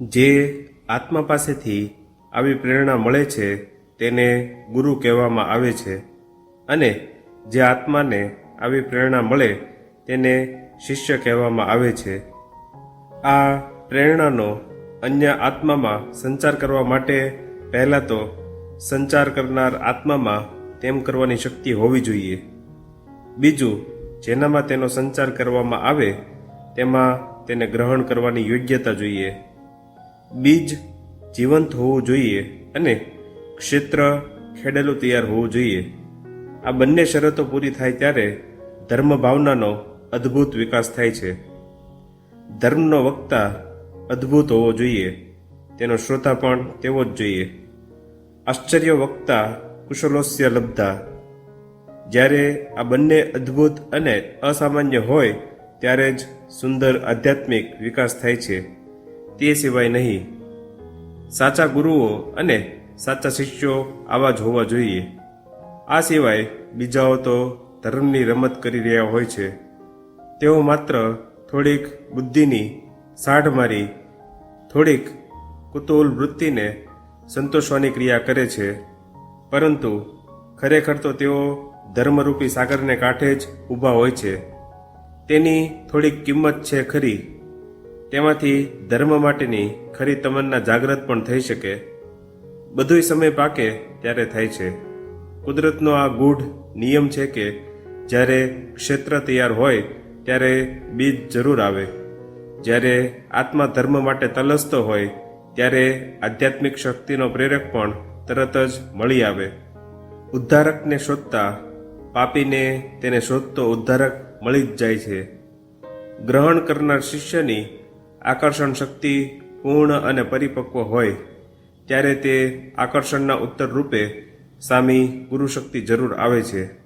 જે આત્મા પાસેથી આવી પ્રેરણા મળે છે, તેને ગુરુ કહેવામાં આવે છે. અને જે આત્માને આવી પ્રેરણા મળે, તેને શિષ્ય કહેવામાં આવે છે. આ પ્રેરણાનો અન્ય આત્મામાં સંચાર કરવા માટે પહેલાં તો સંચાર કરનાર આત્મામાં તેમ કરવાની શક્તિ હોવી જોઈએ. બીજું, જેનામાં તેનો સંચાર કરવામાં આવે, તેમાં તેને ગ્રહણ કરવાની યોગ્યતા જોઈએ. બીજ જીવંત હોવું જોઈએ અને ક્ષેત્ર ખેડેલું તૈયાર હોવું જોઈએ. આ બંને શરતો પૂરી થાય ત્યારે ધર્મ ભાવનાનો અદ્ભુત વિકાસ થાય છે. ધર્મનો વક્તા અદ્ભુત હોવો જોઈએ. તેનો શ્રોતા પણ તેવો જ જોઈએ. આશ્ચર્ય વક્તા કુશલોસ્ય લબ્ધા. જ્યારે આ બંને અદ્ભુત અને અસામાન્ય હોય, ત્યારે જ સુંદર આધ્યાત્મિક વિકાસ થાય છે. તે સિવાય નહીં. સાચા ગુરુઓ અને સાચા શિષ્યો આવા જ હોવા જોઈએ. આ સિવાય બીજાઓ તો ધર્મની રમત કરી રહ્યા હોય છે. તેઓ માત્ર થોડીક બુદ્ધિની સાઢ મારી, થોડીક કુતૂહલ વૃત્તિને સંતોષવાની ક્રિયા કરે છે. પરંતુ ખરેખર તો તેઓ ધર્મરૂપી સાગરને કાંઠે જ ઊભા હોય છે. તેની થોડીક કિંમત છે ખરી. તેમાંથી ધર્મ માટેની ખરી તમન્ના જાગ્રત પણ થઈ શકે. બધોય સમય પાકે ત્યારે થાય છે. કુદરતનો આ ગૂઢ નિયમ છે કે જ્યારે ક્ષેત્ર તૈયાર હોય ત્યારે બીજ જરૂર આવે. જ્યારે આત્મા ધર્મ માટે તલસતો હોય ત્યારે આધ્યાત્મિક શક્તિનો પ્રેરક પણ તરત જ મળી આવે. ઉદ્ધારકને શોધતા પાપીને તેને શોધતો ઉદ્ધારક મળી જ જાય છે. ગ્રહણ કરનાર શિષ્યની આકર્ષણ શક્તિ પૂર્ણ અને પરિપક્વ હોય, ત્યારે તે આકર્ષણના ઉત્તર રૂપે સામી ગુરુ શક્તિ જરૂર આવે છે.